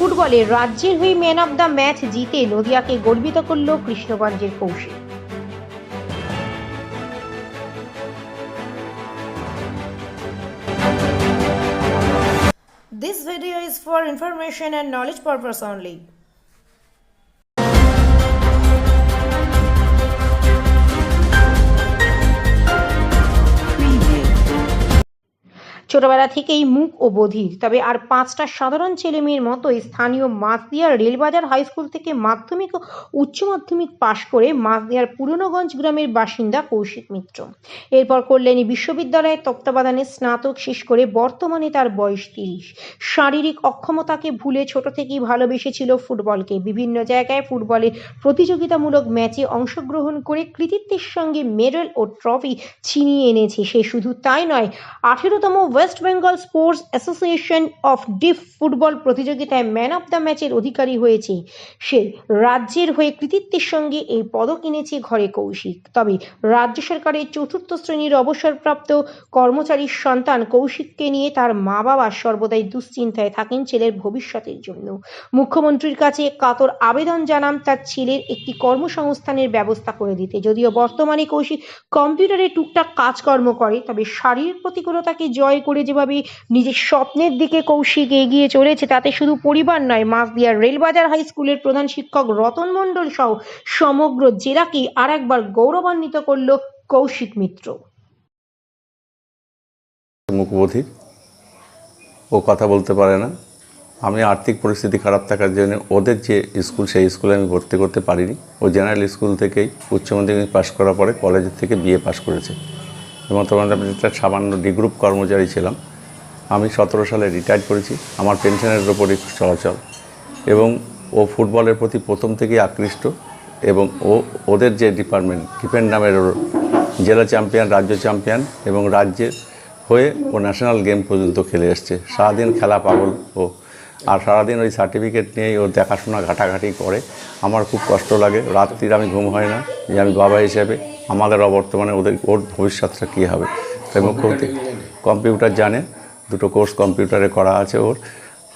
ফুটবলে রাজ্যের হয়ে ম্যান অব দ্য ম্যাচ জিতে নদিয়াকে গর্বিত করল কৃষ্ণগঞ্জের Kaushik This video is for information and knowledge purpose only. ছোটবেলা থেকেই মুখ ও বধির। তবে আর পাঁচটা সাধারণ ছেলে মেয়ের মতোই স্থানীয় মাছদিয়ার রেলবাজার হাই স্কুল থেকে মাধ্যমিক ও উচ্চ মাধ্যমিক পাশ করে মাছদিয়ার পুরনোগঞ্জ গ্রামের বাসিন্দা কৌশিক মিত্র। এরপর কল্যাণী বিশ্ববিদ্যালয়ের তত্ত্বাবধানে স্নাতক শেষ করে বর্তমানে তার বয়স তিরিশ। শারীরিক অক্ষমতাকে ভুলে ছোট থেকেই ভালোবেসেছিল ফুটবলকে। বিভিন্ন জায়গায় ফুটবলের প্রতিযোগিতামূলক ম্যাচে অংশগ্রহণ করে কৃতিত্বের সঙ্গে মেডেল ও ট্রফি ছিনিয়ে এনেছে। সে শুধু তাই নয়, আঠেরোতম West Bengal sports association of deaf football প্রতিযোগিতায় ম্যান অফ দ্য ম্যাচের অধিকারী হয়েছে। সে রাজ্যের হয়ে কৃতিত্বের সঙ্গে এই পদক এনেছে ঘরে কৌশিক। তবে রাজ্য সরকারের চতুর্থ শ্রেণির অবসরপ্রাপ্ত কর্মচারীর সন্তান কৌশিককে নিয়ে তার মা বাবা সর্বদাই দুশ্চিন্তায় থাকেন ছেলের ভবিষ্যতের জন্য। মুখ্যমন্ত্রীর কাছে কাতর আবেদন জানান তার ছেলের একটি কর্মসংস্থানের ব্যবস্থা করে দিতে। যদিও বর্তমানে কৌশিক কম্পিউটারে টুকটাক কাজকর্ম করে, তবে শারীরিক প্রতিকূলতাকে জয় করে যেভাবে নিজের স্বপ্নের দিকে কৌশিক এগিয়ে চলেছে, তাতে শুধু পরিবার নয় মাছদিয়ার রেলবাজার হাই স্কুলের প্রধান শিক্ষক রতন মণ্ডল সহ সমগ্র জেলাকে আর একবার গৌরবান্বিত করল কৌশিক মিত্র। মুখবধির ও কথা বলতে পারে না। আমি আর্থিক পরিস্থিতি খারাপ থাকার জন্য ওদের যে স্কুল, সেই স্কুলে আমি ভর্তি করতে পারিনি। ও জেনারেল স্কুল থেকেই উচ্চ মাধ্যমিক পাশ করার পরে কলেজের থেকে বিএ পাশ করেছে। এবং একটা সামান্য ডি গ্রুপ কর্মচারী ছিলাম। আমি সতেরো সালে রিটায়ার করেছি। আমার পেনশনের ওপরই চলাচল। এবং ও ফুটবলের প্রতি প্রথম থেকেই আকৃষ্ট এবং ও, ওদের যে ডিপার্টমেন্ট ডিপেন্ড নামের জেলা চ্যাম্পিয়ন রাজ্য চ্যাম্পিয়ন এবং রাজ্যের হয়ে ও ন্যাশনাল গেম পর্যন্ত খেলে এসছে। সারাদিন খেলা পাগল ও আর সারাদিন ওই সার্টিফিকেট নিয়েই ও দেখাশোনা ঘাটাঘাটি করে। আমার খুব কষ্ট লাগে। রাত্রির আমি ঘুম হয় না যে আমি বাবা হিসেবে আমাদের অবর্তমানে ওদের ওর ভবিষ্যৎটা কী হবে। তাই মুখ্যমন্ত্রী কম্পিউটার জানে দুটো কোর্স কম্পিউটারে করা আছে ওর।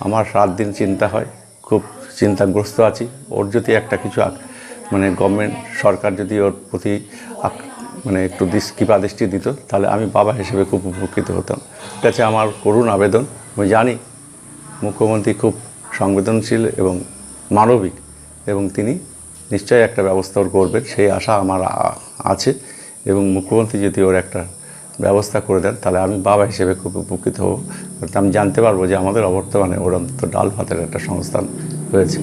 আমার রাত দিন চিন্তা হয় খুব চিন্তাগ্রস্ত আছি। ওর যদি একটা কিছু মানে গভর্নমেন্ট সরকার যদি ওর প্রতি মানে একটু কৃপা দৃষ্টি দিত তাহলে আমি বাবা হিসেবে খুব উপকৃত হতাম। কাছে আমার করুণ আবেদন। আমি জানি মুখ্যমন্ত্রী খুব সংবেদনশীল এবং মানবিক এবং তিনি নিশ্চয়ই একটা ব্যবস্থা ওর করবেন, সেই আশা আমার আছে এবং মুখ্যমন্ত্রী যদি ওর একটা ব্যবস্থা করে দেন, তাহলে আমি বাবা হিসেবে খুব উপকৃত হব। আমি জানতে পারব যে আমাদের অবর্তমানে ওর অন্তত ডাল ভাতের একটা সংস্থান হয়েছে।